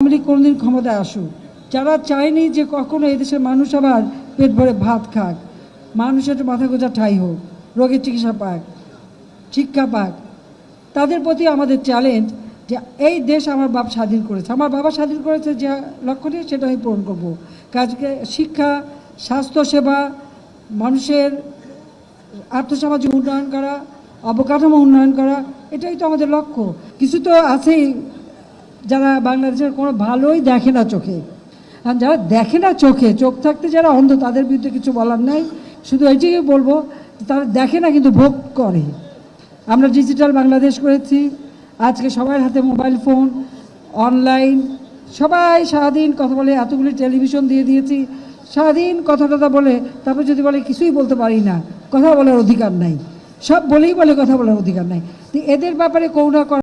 আওয়ামী লীগ কোনোদিন ক্ষমতায় আসুক। যারা চায়নি যে কখনো এদেশের মানুষ আবার পেট ভরে ভাত খাক, মানুষের একটু মাথা গোজা ঠাই হোক, রোগের চিকিৎসা পাক, শিক্ষা পাক, তাদের প্রতি আমাদের চ্যালেঞ্জ যে এই দেশ আমার বাপ স্বাধীন করেছে। আমার বাবা স্বাধীন করেছে যে লক্ষ্য নিয়ে সেটা আমি পূরণ করব। কাজকে শিক্ষা স্বাস্থ্যসেবা মানুষের আর্থসামাজিক উন্নয়ন করা, অবকাঠামো উন্নয়ন করা, এটাই তো আমাদের লক্ষ্য। কিছু তো আছেই যারা বাংলাদেশের কোনো ভালোই দেখে না চোখে, আর যারা দেখে না চোখে, চোখ থাকতে যারা অন্ধ, তাদের বিরুদ্ধে কিছু বলার নাই। শুধু এইটিকে বলব, তারা দেখে না কিন্তু ভোগ করে। আমরা ডিজিটাল বাংলাদেশ করেছি। আজকে সবার হাতে মোবাইল ফোন অনলাইন সবাই সারাদিন কথা বলে, এতগুলি টেলিভিশন দিয়ে দিয়েছি। সারাদিন কথা টথা বলে, তারপর যদি বলে, কিছুই বলতে পারি না। কথা বলার অধিকার নাই। সব বলেই বলে, কথা বলার অধিকার নাই। এদের ব্যাপারে করুণা করা